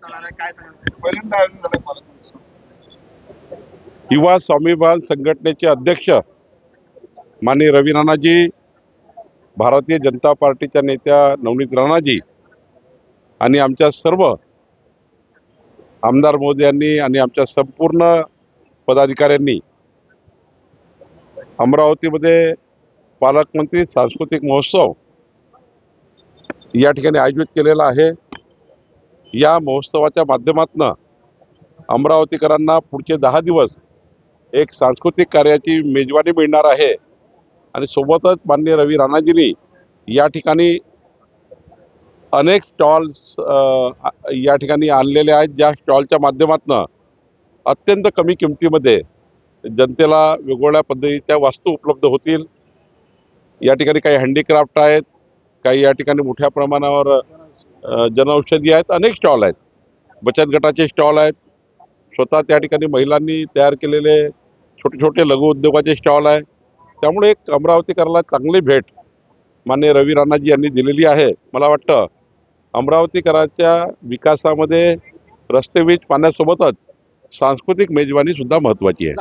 चालणार आहे काय चालणार पहिल्यांदा आयोजन पालकमंत्री युवा स्वाभिमान संघटनेचे अध्यक्ष माननीय रवी राणाजी भारतीय जनता पार्टीच्या नेत्या नवनीत राणाजी आणि आमच्या सर्व आमदार मोदी यांनी आणि आमच्या संपूर्ण पदाधिकाऱ्यांनी अमरावतीमध्ये पालकमंत्री सांस्कृतिक महोत्सव या ठिकाणी आयोजित केलेला आहे. या महोत्सवाच्या माध्यमातून अमरावतीकरांना पुढचे दहा दिवस एक सांस्कृतिक कार्याची मेजवानी मिळणार आहे. आणि सोबतच माननीय रवी राणाजींनी या ठिकाणी अनेक स्टॉल्स या ठिकाणी आणलेले आहेत ज्या स्टॉलच्या माध्यमातून अत्यंत कमी किमतीमध्ये जनतेला वेगवेगळ्या पद्धतीच्या वस्तू उपलब्ध होतील. या ठिकाणी काही हँडीक्राफ्ट आहेत काही या ठिकाणी मोठ्या प्रमाणावर जनौषधी आहेत अनेक स्टॉल आहेत. बचत गटाचे स्टॉल आहेत. स्वतः त्या ठिकाणी महिलांनी तयार केलेले छोटे छोटे लघुउद्योगाचे स्टॉल आहे. त्यामुळे एक अमरावतीकरला चांगली भेट माननीय रवी राणाजी यांनी दिलेली आहे. मला वाटतं अमरावतीकराच्या विकासामध्ये रस्ते वीज पाण्यासोबतच सांस्कृतिक मेजवानी सुद्धा महत्त्वाची आहे.